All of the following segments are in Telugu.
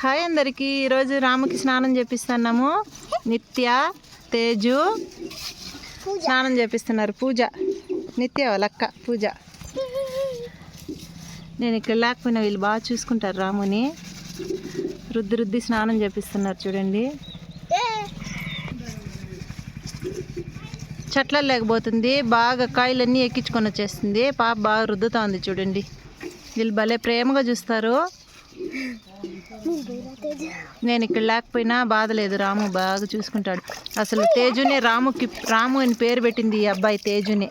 హాయ్ అందరికీ. ఈరోజు రాముకి స్నానం చేపిస్తున్నాము. నిత్య తేజు స్నానం చేపిస్తున్నారు. పూజ. నిత్య లక్క పూజ. నేను ఇక్కడ లేకపోయినా వీళ్ళు బాగా చూసుకుంటారు రాముని. రుద్ది రుద్ది స్నానం చేపిస్తున్నారు చూడండి. చెట్ల లేకపోతుంది. బాగా కాయలన్నీ ఎక్కించుకొని వచ్చేస్తుంది. పాప బాగా రుద్దుతా ఉంది చూడండి. వీళ్ళు భలే ప్రేమగా చూస్తారు. నేను ఇక్కడ లేకపోయినా బాధ లేదు. రాము బాగా చూసుకుంటాడు. అసలు తేజునే రాముకి రాము అని పేరు పెట్టింది ఈ అబ్బాయి తేజుని.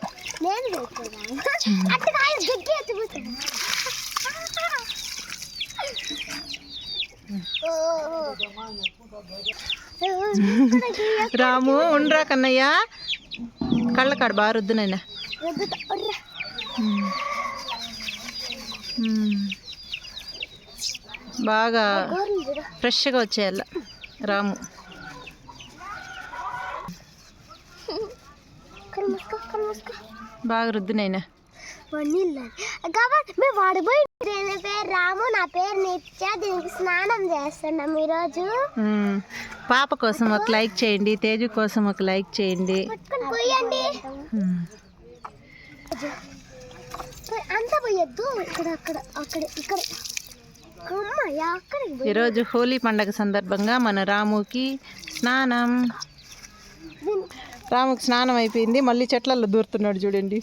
రాము ఉండ్రా కన్నయ్య. కళ్ళకాడు బాగా రుద్దునైనా బాగా ఫ్రెష్గా వచ్చేయాల. రాము. బాగా రుద్దునైనా వాడిపోయి పేరు రాము నా పేరు నిత్య. దీనికి స్నానం చేస్తున్నాం ఈరోజు. పాప కోసం ఒక లైక్ చేయండి తేజు కోసం ఒక లైక్ చేయండి. అంత పోయొద్దు. ఇక్కడ అక్కడ అక్కడ ఇక్కడ. ఈరోజు హోలీ పండగ సందర్భంగా మన రాముకి స్నానం. రాముకి స్నానం అయిపోయింది. మళ్ళీ చెట్లలో దూరుతున్నాడు చూడండి.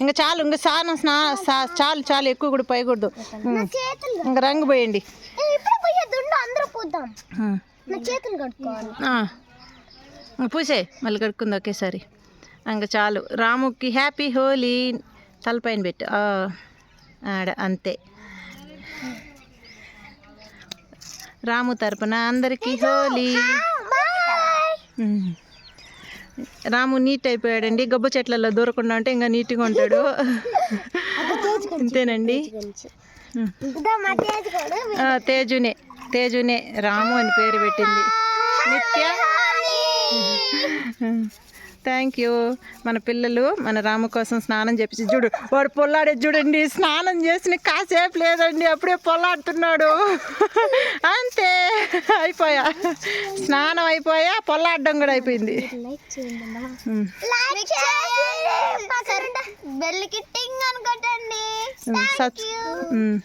ఇంకా చాలు ఇంకా స్నానం స్నా చాలు చాలు ఎక్కువ కూడా పోయకూడదు. ఇంకా రంగు పోయండి. అందరూ పోద్దాం. చేతులు కట్టుకోవాలి పూసే మళ్ళీ కడుక్కుంది ఒకేసారి. ఇంకా చాలు. రాముకి హ్యాపీ హోలీ తలపైన పెట్టు. ఆడ అంతే. రాము తరపున అందరికీ హోలీ. రాము నీట్ అయిపోయాడండి. గబ్బు చెట్లలో దూరకుండా ఉంటే ఇంకా నీట్గా ఉంటాడు. అంతేనండి. తేజునే. తేజునే. రాము అని పేరు పెట్టింది. నిత్య. థ్యాంక్ యూ మన పిల్లలు మన రాము కోసం స్నానం చేపించి చూడు వాడు పొల్లాడే చూడండి స్నానం చేసిన కాసేపు లేదండి అప్పుడే పొల్లాడుతున్నాడు. అంతే అయిపోయా. స్నానం అయిపోయా పొల్లాడడం కూడా అయిపోయింది. టింగ్.